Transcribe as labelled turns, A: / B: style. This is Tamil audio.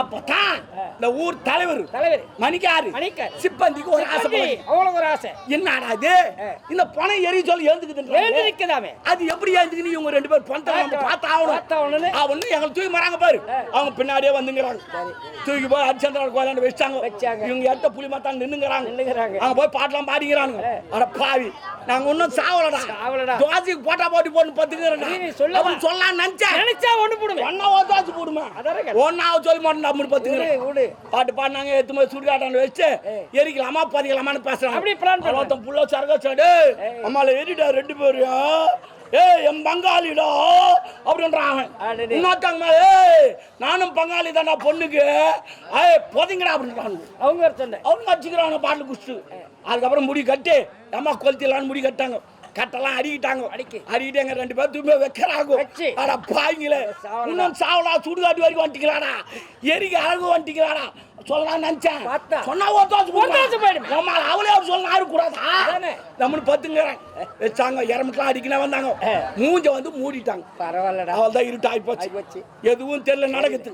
A: அப்பதான் இந்த ஊர் தலைவர்
B: தலைவர்.
A: மணிக்காரு
B: மணிக்காரு.
A: சிப்பந்திக்கு ஒரு ஆசை.
B: அவ்வளவு ஒரு ஆசை.
A: என்னடா இது? இந்த பணம் எரி சொல்லி எழுந்துக்குதுன்றாங்க.
B: எழுந்திருக்குதாமே
A: அது எப்படி எழுந்துக்குன்னு இவங்க ரெண்டு பேரும் பணத்தை நம்ம பார்த்தா ஆகணும். அவனு எங்களை தூக்கி மறாங்க பாரு. அவங்க பின்னாடியே வந்துங்கிறாங்க. தூக்கி போய் ஹரிச்சந்திரா கோயிலாண்டு வச்சாங்க.
B: வச்சாங்க.
A: இவங்க எட்ட புலி மாத்தாங்க நின்னுங்கிறாங்க.
B: நின்னுங்கறாங்க.
A: அங்க போய் பாட்டெல்லாம் பாடிக்கிறாங்க அட பாவி. நாங்க ஒன்னும் சாவலடா.
B: சாவலடா.
A: தோசைக்கு போட்டா போட்டி போட்டு பத்துக்கிறேன்
B: நீ?
A: அவன் சொல்லலாம் நினைச்சேன்.
B: நினைச்சா ஒண்ணு போடுமே.
A: ஒன்னா தோசை போடுமா. ஒன்னாவது சொல்லி மாட்டோம்
B: விடு, விடு.
A: பாட்டு பாடினாங்க எத்து போய் சுடுகாட்டாண்டு வச்சு எரிக்கலாமா பதிக்கலாமான்னு பேசுறாங்க.
B: அப்படி பண்றாங்க.
A: ஒருத்தன் புள்ள சரக சடு அம்மால ஏறிட்டா ரெண்டு பேரும் ஏய் என் பங்காளிடா? அப்படின்றான் அவன்.
B: அடடே.
A: இன்னொருத்தங்க மேல, ஏய் நானும் பங்காளி தான்டா பொண்ணுக்கு. ஏய் பொதிங்கடா அப்படின்றாங்க
B: அவங்க
A: அவங்க வச்சுக்கிறாங்க பாட்டில் குடிச்சு அதுக்கப்புறம் முடி கட்டி. அம்மா கொளுத்திலான்னு முடி கட்டாங்க. கட்டெல்லாம் அடிக்கிட்டாங்க.
B: அடிக்கி.
A: அடிக்கிட்டு எங்க ரெண்டு பேரும் திரும்ப வைக்கிறாங்க. அட பாய்ங்களே. இன்னும் சாவலா சுடுகாட்டு வரைக்கும் வந்துட்டீங்களாடா? எரிக்க அழகு வந்துட்டீங்களாடா? சொல்லலாம் நினைச்சேன். சொன்னா ஒரு தோசை
B: ஒரு தோசை போயிடுமே.
A: நம்ம அவளே அவர் சொல்ல யாரும் கூடாதா. நம்மளுக்கு பத்துங்கிறேன். வச்சாங்க இறமுக்கெல்லாம் அடிக்கணும் வந்தாங்க. மூஞ்ச வந்து மூடிட்டாங்க.
B: பரவாயில்லடா.
A: அவள் தான் இருட்டு ஆகி போச்சு. எதுவும் தெரியல நடக்குது.